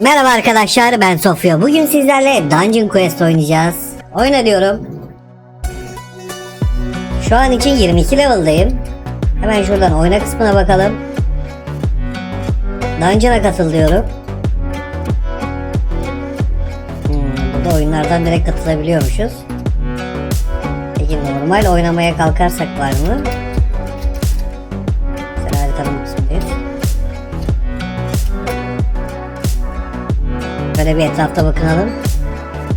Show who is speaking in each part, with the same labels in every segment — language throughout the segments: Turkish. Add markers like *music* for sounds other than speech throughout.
Speaker 1: Merhaba arkadaşlar ben Sofya. Bugün sizlerle Dungeon Quest oynayacağız. Oyna diyorum. Şu an için 22 level'dayım. Hemen şuradan oyna kısmına bakalım. Dungeon'a katıl diyorum. Hmm, burada oyunlardan direkt katılabiliyormuşuz. Peki normal oynamaya kalkarsak var mı? Böyle bir etrafta bakınalım.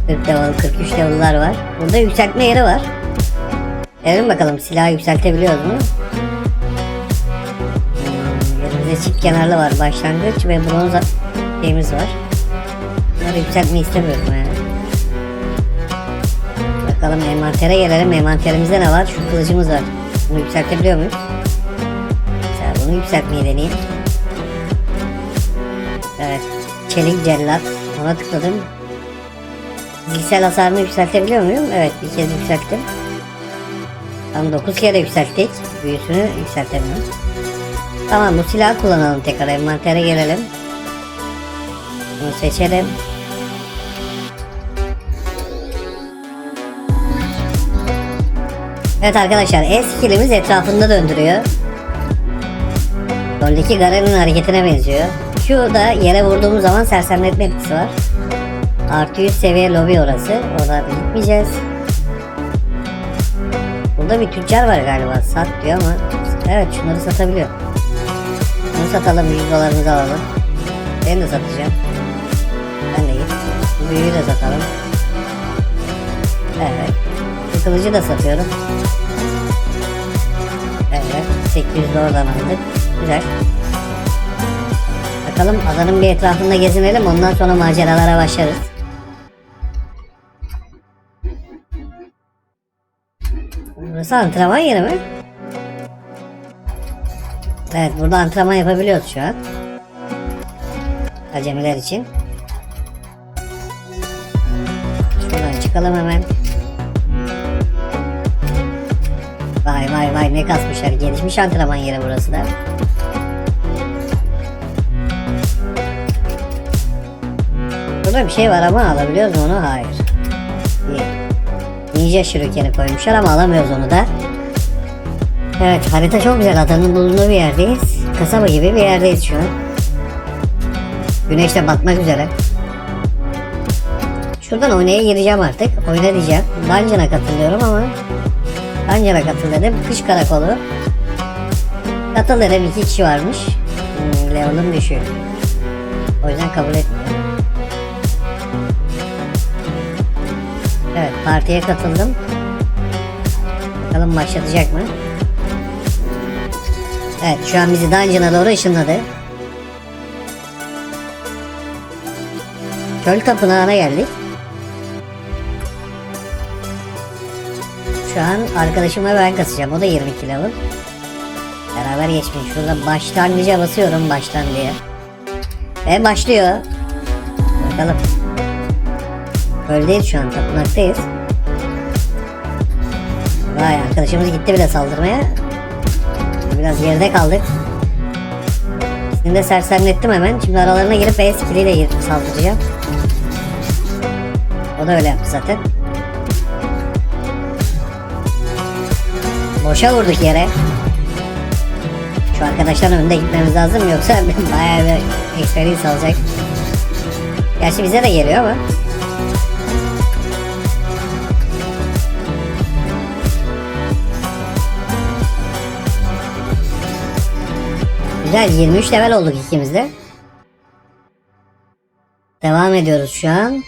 Speaker 1: 40 level, 43 level'lar var. Burada yükseltme yeri var. Gelelim bakalım silahı yükseltebiliyoruz mu? Hmm, elimizde çift kenarlı var. Başlangıç ve bronz şeyimiz var. Bunları yükseltmeyi istemiyorum yani. Bakalım envantere gelelim. Envanterimizde ne var? Şu kılıcımız var. Bunu yükseltebiliyor muyuz? Mesela bunu yükseltmeyi deneyeyim. Evet. Çelik cellat. Ona tıkladım. Fiziksel hasarını yükseltebiliyor muyum? Evet bir kez yükselttim. Tam 9 kere yükselttik. Büyüsünü yükseltemiyorum. Tamam bu silahı kullanalım tekrar. Envantere gelelim. Bunu seçelim. Evet arkadaşlar S skillimiz etrafında döndürüyor. Roldeki Garen'in hareketine benziyor. Şu da yere vurduğumuz zaman sersemletme etkisi var. Artı 100 seviye lobi orası. Orada gitmeyeceğiz. Burada bir tüccar var galiba. Sat diyor ama evet şunları satabiliyor. Bunu satalım 100 dolarımızı alalım. Ben de satacağım. Ben de git. Bu büyüyü de satalım. Evet. Bu kılıcı da satıyorum. Evet. 800 de oradan aldık. Güzel. Bakalım adanın bir etrafında gezinelim ondan sonra maceralara başlarız. Burası antrenman yeri mi? Evet burada antrenman yapabiliyoruz şu an. Acemiler için. Şuradan çıkalım hemen. Vay vay vay ne kasmışlar. Gelişmiş antrenman yeri burası da. Burada bir şey var ama alabiliyoruz onu? Hayır. İyi. Ninja şurikeni koymuşlar ama alamıyoruz onu da. Evet harita çok güzel. Adanın bulunduğu bir yerdeyiz. Kasaba gibi bir yerdeyiz şu an. Güneş de batmak üzere. Şuradan oynaya gireceğim artık. Oyna diyeceğim. Dungeon'a katılıyorum ama Dungeon'a katıl dedim. Kış karakolu. Katıl dedim. iki kişi varmış. Hmm, Level'ım düşüyor. O yüzden kabul etmiyorum. Partiye katıldım. Bakalım başlatacak mı? Evet şu an bizi Dungeon'a doğru ışınladı. Çöl tapınağına geldik. Şu an arkadaşımla ben kasacağım. O da 22 level. Beraber geçmeyin. Şurada başlangıca basıyorum baştan diye. Ve başlıyor. Bakalım. Öldeyiz şu an tapınaktayız. Arkadaşımız gitti bile saldırmaya. Biraz geride kaldık. İkisini de sersemlettim hemen. Şimdi aralarına girip E skilliyle girip saldıracağım. O da öyle yaptı zaten. Boşa vurduk yere. Şu arkadaşların önünde gitmemiz lazım yoksa *laughs* bayağı bir experience alacak. Gerçi bize de geliyor ama. Güzel 23 level olduk ikimiz de. Devam ediyoruz şu an.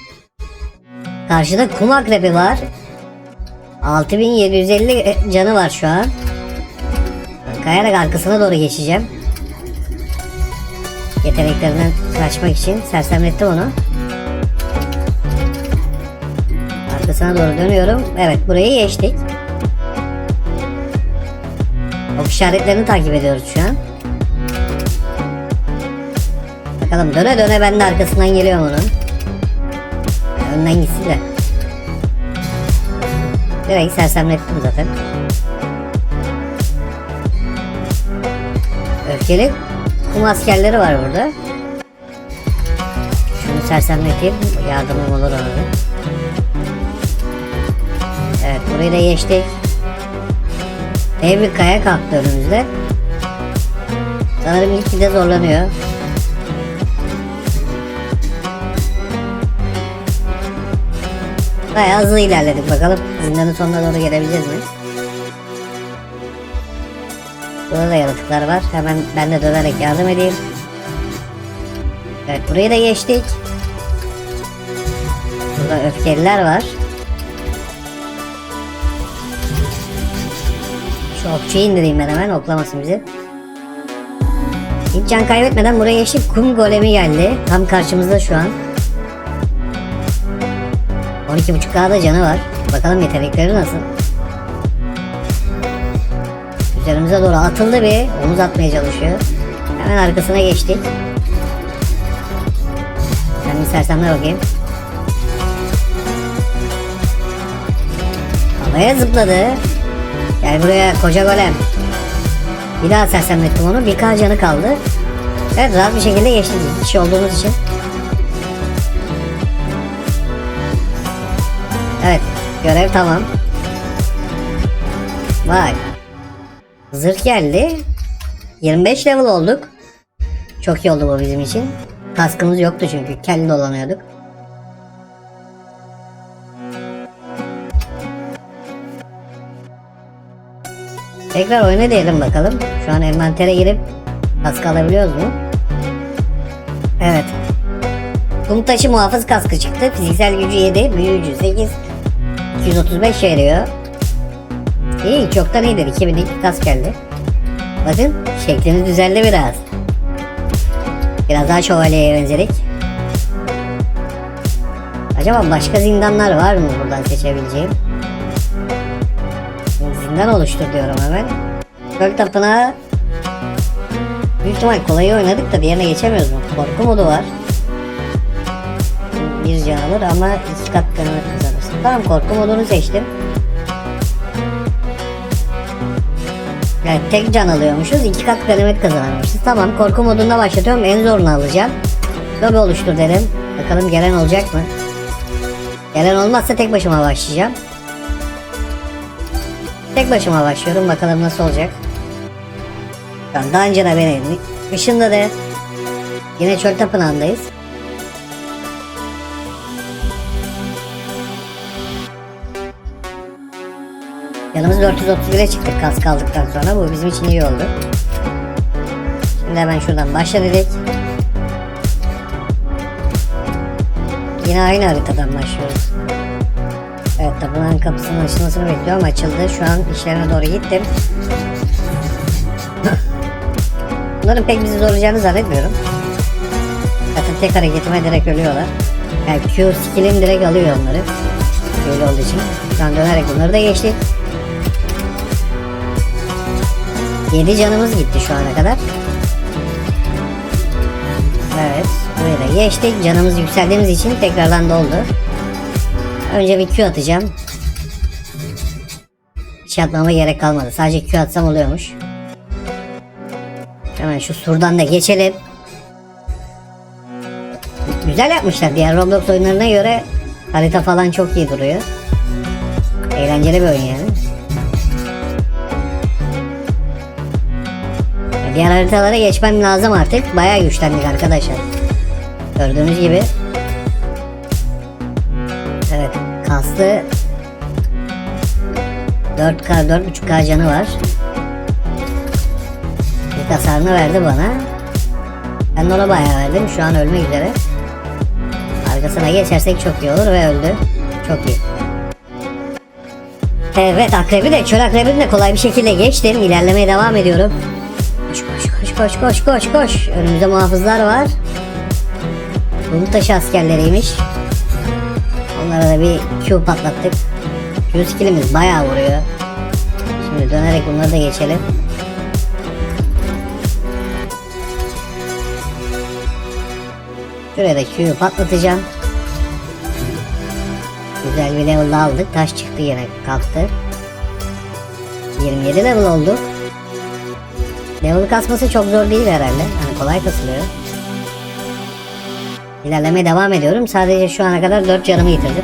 Speaker 1: Karşıda kum akrebi var. 6750 canı var şu an. Kayarak arkasına doğru geçeceğim. Yeteneklerinden kaçmak için sersemlettim onu. Arkasına doğru dönüyorum. Evet burayı geçtik. Ok işaretlerini takip ediyoruz şu an. Bakalım döne döne ben de arkasından geliyorum onun. Önden gitsin de. Direkt sersemlettim zaten. Öfkeli kum askerleri var burada. sersemleteyim. Yardımım olur ona. Evet burayı da geçtik. Dev bir kaya kalktı önümüzde. Sanırım ilk de zorlanıyor. Bayağı hızlı ilerledik bakalım. Zindanın sonuna doğru gelebileceğiz mi? Burada da yaratıklar var. Hemen ben de dönerek yardım edeyim. Evet burayı da geçtik. Burada öfkeliler var. Şu okçuyu indireyim ben hemen oklamasın bizi. Hiç can kaybetmeden buraya geçtik. Kum golemi geldi. Tam karşımızda şu an. 12.5K'da canı var. Bakalım yetenekleri nasıl. Üzerimize doğru atıldı bir. Omuz atmaya çalışıyor. Hemen arkasına geçtik. Ben bir bakayım. Havaya zıpladı. Gel buraya koca golem. Bir daha sersemlettim onu. Bir K canı kaldı. Evet rahat bir şekilde geçtik. Kişi olduğumuz için. Görev tamam. Vay. Zırh geldi. 25 level olduk. Çok iyi oldu bu bizim için. Kaskımız yoktu çünkü. Kelli dolanıyorduk. Tekrar oyuna diyelim bakalım. Şu an envantere girip kask alabiliyoruz mu? Evet. Kum taşı muhafız kaskı çıktı. Fiziksel gücü 7, büyücü 8, 235 veriyor. İyi, çoktan iyidir. 2002 kask geldi. Bakın, şeklini düzeldi biraz. Biraz daha şövalyeye benzedik. Acaba başka zindanlar var mı buradan seçebileceğim? Zindan oluştur diyorum hemen. Göl tapınağı Büyük ihtimal kolayı oynadık da diğerine geçemiyoruz mu? Korku modu var. Bir can alır ama iki kat ganimet kazanırsın. Tamam korku modunu seçtim. Yani tek can alıyormuşuz, iki kat ganimet kazanıyormuşuz. Tamam korku modunda başlatıyorum, en zorunu alacağım. Lobi oluştur dedim. Bakalım gelen olacak mı? Gelen olmazsa tek başıma başlayacağım. Tek başıma başlıyorum, bakalım nasıl olacak. Şu an daha önce de beni ışınladı. Yine çöl tapınağındayız. Yanımız 431'e çıktık kask aldıktan sonra. Bu bizim için iyi oldu. Şimdi hemen şuradan başla dedik. Yine aynı haritadan başlıyoruz. Evet tapınağın kapısının açılmasını bekliyorum. Açıldı. Şu an işlerine doğru gittim. Bunların pek bizi zorlayacağını zannetmiyorum. Zaten tek hareketime direkt ölüyorlar. Yani Q skillim direkt alıyor onları. Böyle olduğu için. Şu an dönerek bunları da geçtik. 7 canımız gitti şu ana kadar. Evet. Burayı da geçtik. Canımız yükseldiğimiz için tekrardan doldu. Önce bir Q atacağım. Hiç atmama gerek kalmadı. Sadece Q atsam oluyormuş. Hemen şu surdan da geçelim. Güzel yapmışlar. Diğer Roblox oyunlarına göre harita falan çok iyi duruyor. Eğlenceli bir oyun yani. Diğer haritalara geçmem lazım artık. Bayağı güçlendik arkadaşlar. Gördüğünüz gibi. Evet. Kaslı 4K 4.5K canı var. İlk hasarını verdi bana. Ben de ona bayağı verdim. Şu an ölmek üzere. Arkasına geçersek çok iyi olur ve öldü. Çok iyi. Evet akrebi de çöl akrebini de kolay bir şekilde geçtim. İlerlemeye devam ediyorum. Koş koş koş koş. Önümüzde muhafızlar var. Bulut taşı askerleriymiş. Onlara da bir Q patlattık. Q skillimiz bayağı vuruyor. Şimdi dönerek bunları da geçelim. Şuraya da Q'yu patlatacağım. Güzel bir level aldık. Taş çıktı yine kalktı. 27 level oldu. Level kasması çok zor değil herhalde. Hani kolay kasılıyor. İlerlemeye devam ediyorum. Sadece şu ana kadar 4 canımı yitirdim.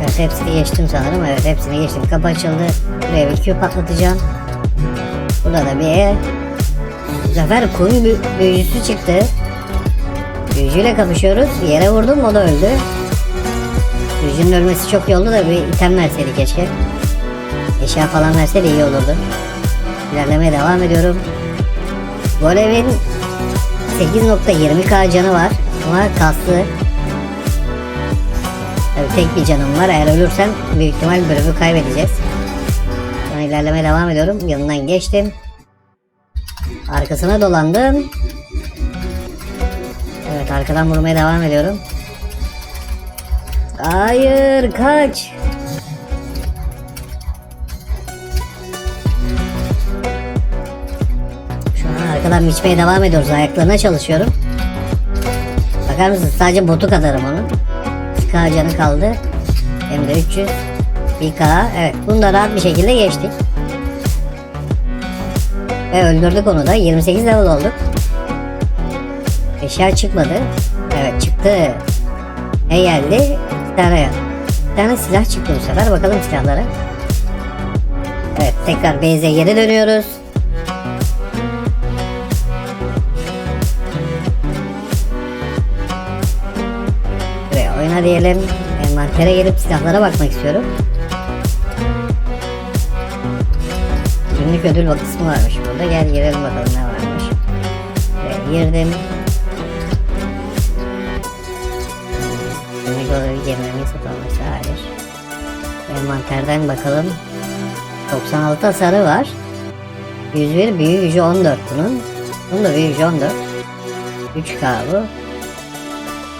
Speaker 1: Evet hepsini geçtim sanırım. Evet hepsini geçtim. Kapı açıldı. Buraya bir Q patlatacağım. Burada da bir Bu sefer koyu büyü- büyücüsü çıktı. Büyücüyle kapışıyoruz. Yere vurdum o da öldü. Büyücünün ölmesi çok iyi oldu da bir item verseydi keşke. Eşya falan verseydi iyi olurdu. İlerlemeye devam ediyorum. Golev'in 8.20k canı var ama kaslı. Tabii tek bir canım var. Eğer ölürsem büyük ihtimal bölümü kaybedeceğiz. Sonra ilerlemeye devam ediyorum. Yanından geçtim. Arkasına dolandım. Evet arkadan vurmaya devam ediyorum. Hayır kaç. Şu an arkadan biçmeye devam ediyoruz. Ayaklarına çalışıyorum. Bakar mısınız? Sadece botu kadarım onun. 2K canı kaldı. Hem de 300. 1K. Evet. Bunu da rahat bir şekilde geçtik. Ve öldürdük onu da. 28 level olduk. Eşya çıkmadı. Evet çıktı. Ne geldi? Tane, tane silah çıktı bu sefer. Bakalım silahlara. Evet tekrar base'e geri dönüyoruz. Buraya oyna diyelim. Envantere gelip silahlara bakmak istiyorum. Günlük ödül kısmı varmış burada. Gel girelim bakalım ne varmış. Buraya girdim. Ödül girmemi satılmış. Hayır. Envanterden bakalım. 96 hasarı var. 101 büyü gücü 14 bunun. Bunun da büyü gücü 14. 3K bu.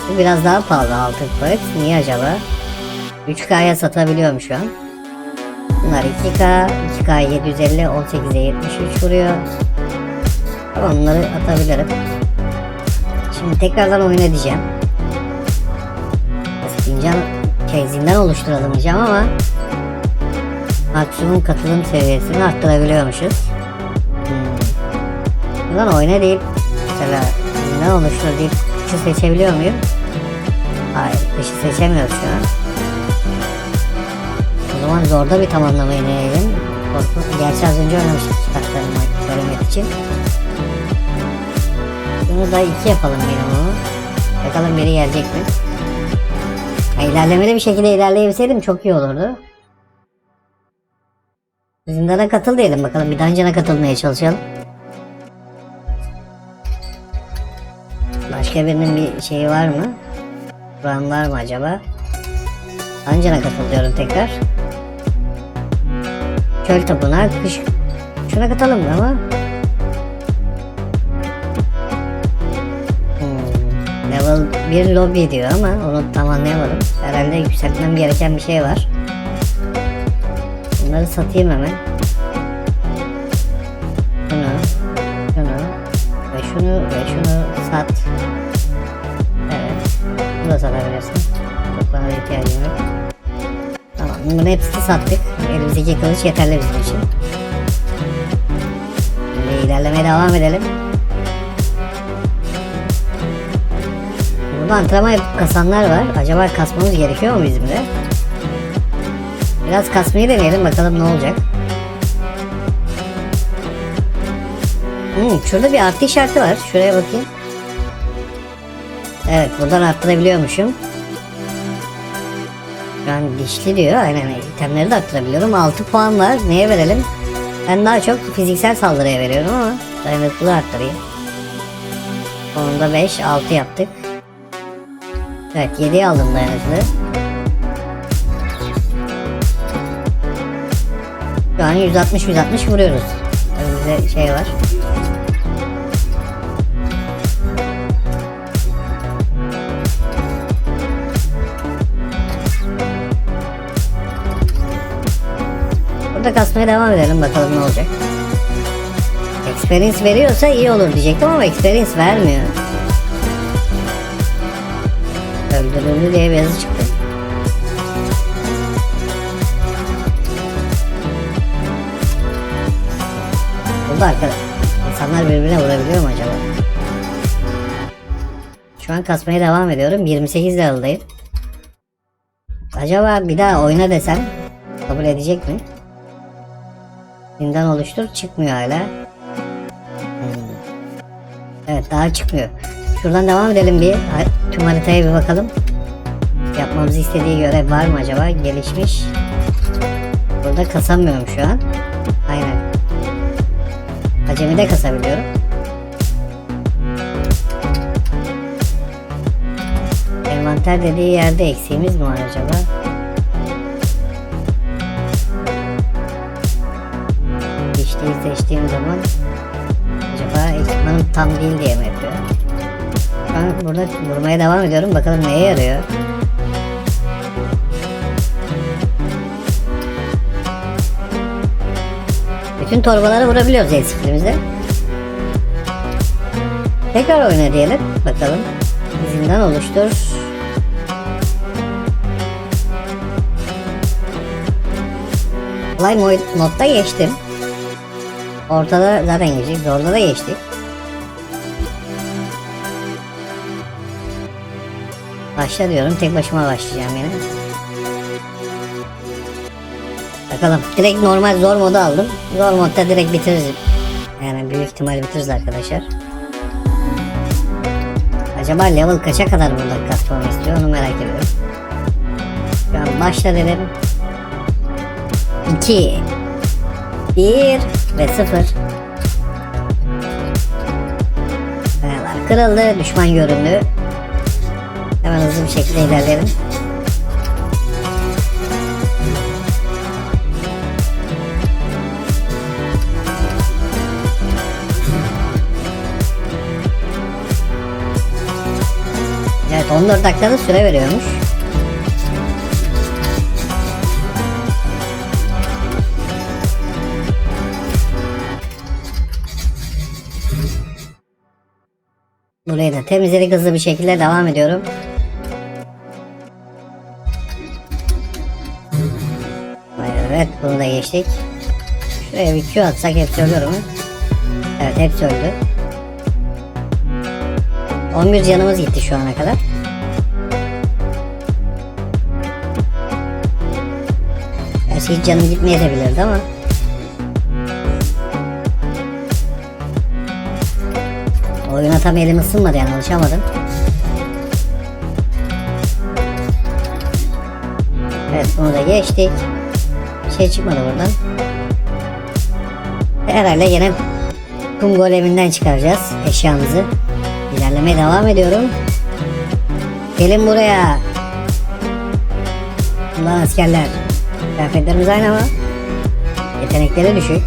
Speaker 1: Bu biraz daha pahalı altın koyut. Niye acaba? 3K'ya satabiliyorum şu an. Bunlar 2K, 2K 750, 18'e 73 vuruyor. Tamam bunları atabilirim. Şimdi tekrardan oyun edeceğim. Zindan, şey, zindan oluşturalım diyeceğim ama maksimum katılım seviyesini arttırabiliyormuşuz. Hmm. Buradan oyna deyip mesela zindan oluştur deyip dışı seçebiliyor muyum? Hayır dışı seçemiyoruz şu an. O zaman zorda bir tamamlamayı deneyelim. Korku, gerçi az önce oynamıştık kitaplarımı söylemek için. Bunu da iki yapalım minimumu. Bakalım biri gelecek mi? İlerlemeli bir şekilde ilerleyebilseydim çok iyi olurdu. Zindana katıl diyelim bakalım bir dungeon'a katılmaya çalışalım. Başka birinin bir şeyi var mı? Buran var mı acaba? Dungeon'a katıl diyorum tekrar. Çöl tapınağı kış... Şuna katalım ama. 1 lobby diyor ama onu tam anlayamadım. Herhalde yükseltmem gereken bir şey var. Bunları satayım hemen. Şunu, şunu ve şunu ve şunu sat. Evet. Bunu da satabilirsin. Çok bana ihtiyacım yok. Tamam bunların hepsini sattık. Elimizdeki kılıç yeterli bizim için. Şimdi ilerlemeye devam edelim. Burada antrenman yapıp kasanlar var. Acaba kasmamız gerekiyor mu bizim de? Biraz kasmayı deneyelim bakalım ne olacak. Hmm, şurada bir artı işareti var. Şuraya bakayım. Evet buradan arttırabiliyormuşum. Şu dişli diyor. Aynen itemleri de arttırabiliyorum. 6 puan var. Neye verelim? Ben daha çok fiziksel saldırıya veriyorum ama dayanıklılığı arttırayım. Sonunda 5, 6 yaptık. Evet 7'yi aldım dayanıklı. Şu an 160-160 vuruyoruz. Önümüzde şey var. Burada kasmaya devam edelim bakalım ne olacak. Experience veriyorsa iyi olur diyecektim ama experience vermiyor. Öldürüldü diye yazı çıktı. oldu arkadaş. İnsanlar birbirine vurabiliyor mu acaba? Şu an kasmaya devam ediyorum. 28 level'dayım. Acaba bir daha oyna desem kabul edecek mi? Zindan oluştur çıkmıyor hala. Hmm. Evet daha çıkmıyor. Şuradan devam edelim bir. Tüm haritaya bir bakalım. Yapmamızı istediği görev var mı acaba? Gelişmiş. Burada kasamıyorum şu an. Aynen. Acemi'de kasabiliyorum. Envanter dediği yerde eksiğimiz mi var acaba? Dişliği seçtiğim zaman acaba ekipmanım tam değil diye mi yapıyor? An burada vurmaya devam ediyorum. Bakalım neye yarıyor? Bütün torbaları vurabiliyoruz el skillimizle. Tekrar oyna diyelim. Bakalım. Zindan oluştur. Kolay mo- modda geçtim. Ortada zaten geçtik. Zorda da geçtik. Başla diyorum. Tek başıma başlayacağım yine. Bakalım. Direkt normal zor modu aldım. Zor modda direkt bitiririz. Yani büyük ihtimal bitiririz arkadaşlar. Acaba level kaça kadar burada kasmamı istiyor onu merak ediyorum. Şu an başla dedim. 2 1 ve 0 Kayalar kırıldı. Düşman göründü. Hemen hızlı bir şekilde ilerleyelim. 14 dakikada süre veriyormuş. Burayı da temizledik hızlı bir şekilde devam ediyorum. Evet bunu da geçtik. Şuraya bir Q atsak hepsi ölür mü? Evet hepsi öldü. 11 canımız gitti şu ana kadar. Gerçi hiç canım gitmeyebilirdi ama. Oyuna tam elim ısınmadı yani alışamadım. Evet bunu da geçtik. Bir şey çıkmadı buradan. Herhalde yine kum goleminden çıkaracağız eşyamızı. İlerlemeye devam ediyorum. Gelin buraya. Ulan askerler. Kıyafetlerimiz aynı ama yetenekleri düşük.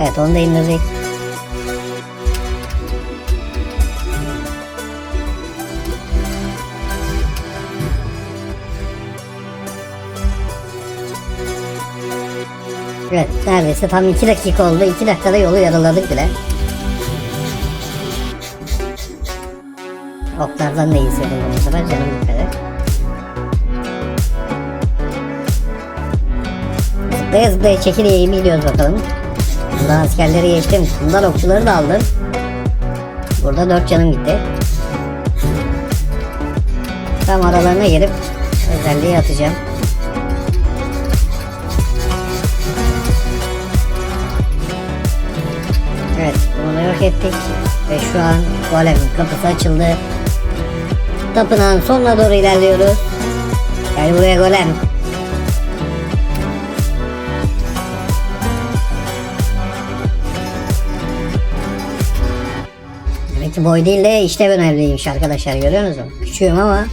Speaker 1: Evet onu da indirdik. Evet neredeyse tam 2 dakika oldu. 2 dakikada yolu yarıladık bile. Oklardan da sıyrıldım bu sefer canım gitmedi. Zıplaya zıplaya çekil eğimi gidiyoruz bakalım. Bundan askerleri geçtim. Bundan okçuları da aldım. Burada 4 canım gitti. Tam aralarına girip özelliği atacağım. Evet bunu yok ettik. Ve şu an golemin kapısı açıldı. Tapınağın sonuna doğru ilerliyoruz. Gel buraya golem. Demek ki boy değil de işlev önemliymiş arkadaşlar görüyor musunuz? Küçüğüm ama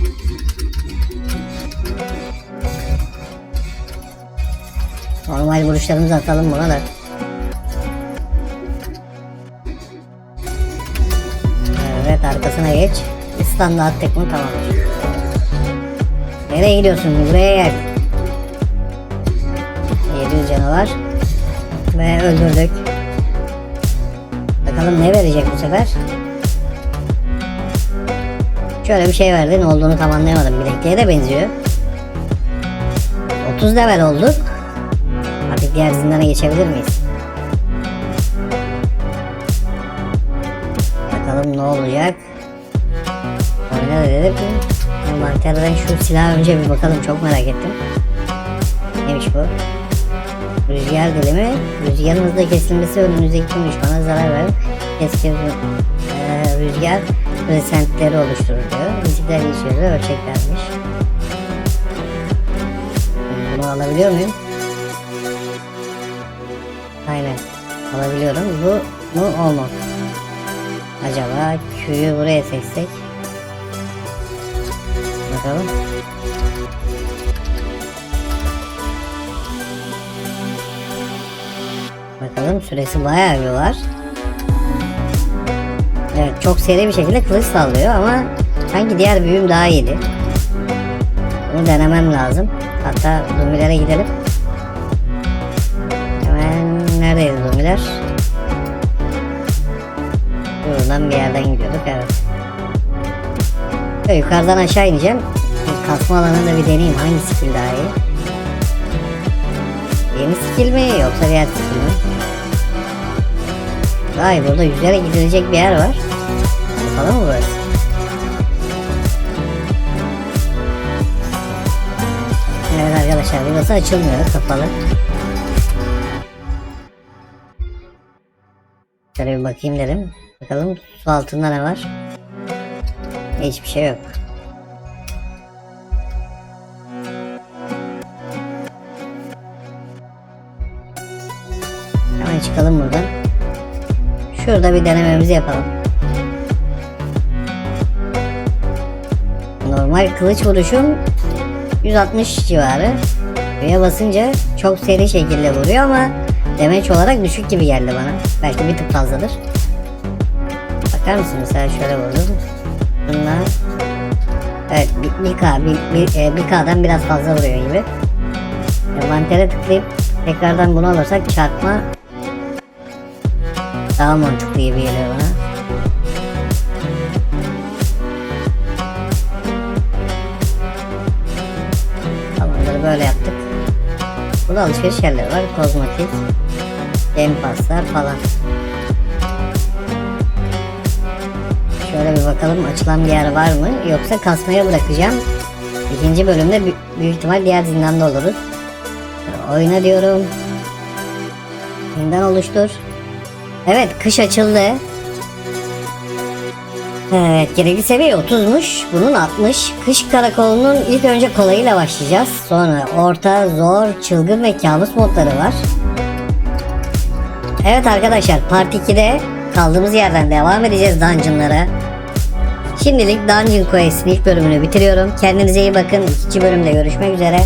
Speaker 1: Normal vuruşlarımızı atalım buna da. Evet arkasına geç. İstanda attık mı tamamdır. Nereye gidiyorsun? Buraya gel. 700 canı var. Ve öldürdük. Bakalım ne verecek bu sefer. Şöyle bir şey verdi. Ne olduğunu tam anlayamadım. Bilekliğe de benziyor. 30 level olduk. Artık diğer zindana geçebilir miyiz? Bakalım ne olacak. Da dedik mi? Envanterden şu silaha önce bir bakalım. Çok merak ettim. Neymiş bu? Rüzgar dilimi. Rüzgarın hızla kesilmesi önümüzdeki tüm düşmana zarar verir. Keskin eee, rüzgar resentleri oluşturur diyor. Müzikler geçiyor. Ölçek vermiş. Bunu alabiliyor muyum? Aynen. Alabiliyorum. Bu mu o mu? Acaba Q'yu buraya seçsek? Bakalım. Bakalım süresi bayağı bir var. Evet çok seri bir şekilde kılıç sallıyor ama sanki diğer büyüm daha iyiydi. Bunu denemem lazım. Hatta zombilere gidelim. Hemen neredeydi zombiler? Buradan bir yerden gidiyorduk evet. Şöyle yukarıdan aşağı ineceğim. Kasma alanında bir deneyeyim hangi skill daha iyi. Yeni skill mi yoksa diğer skill mi? Vay burada yüzerek gidilecek bir yer var. Bakalım mı burası? Evet arkadaşlar burası açılmıyor kapalı. Şöyle bir bakayım dedim. Bakalım su altında ne var? Hiçbir şey yok. Hemen çıkalım buradan. Şurada bir denememizi yapalım. Normal kılıç vuruşum 160 civarı. Büyüye basınca çok seri şekilde vuruyor ama demeç olarak düşük gibi geldi bana. Belki bir tık fazladır. Bakar mısın mesela şöyle vurdum. Bunlar Evet bir, bir K bir, bir, e, bir K'dan biraz fazla vuruyor gibi. Envantere tıklayıp tekrardan bunu alırsak çarpma daha mantıklı gibi geliyor bana. Tamamdır böyle yaptık. Burada alışveriş yerleri var. Kozmetik, game passlar falan. Şöyle bir bakalım açılan bir yer var mı? Yoksa kasmaya bırakacağım. İkinci bölümde bü- büyük ihtimal diğer zindanda oluruz. Oyna diyorum. Zindan oluştur. Evet kış açıldı. Evet gerekli seviye 30'muş. Bunun 60. Kış karakolunun ilk önce kolayıyla başlayacağız. Sonra orta, zor, çılgın ve kabus modları var. Evet arkadaşlar Part 2'de kaldığımız yerden devam edeceğiz dungeonlara. Şimdilik Dungeon Quest'in ilk bölümünü bitiriyorum. Kendinize iyi bakın. İkinci bölümde görüşmek üzere.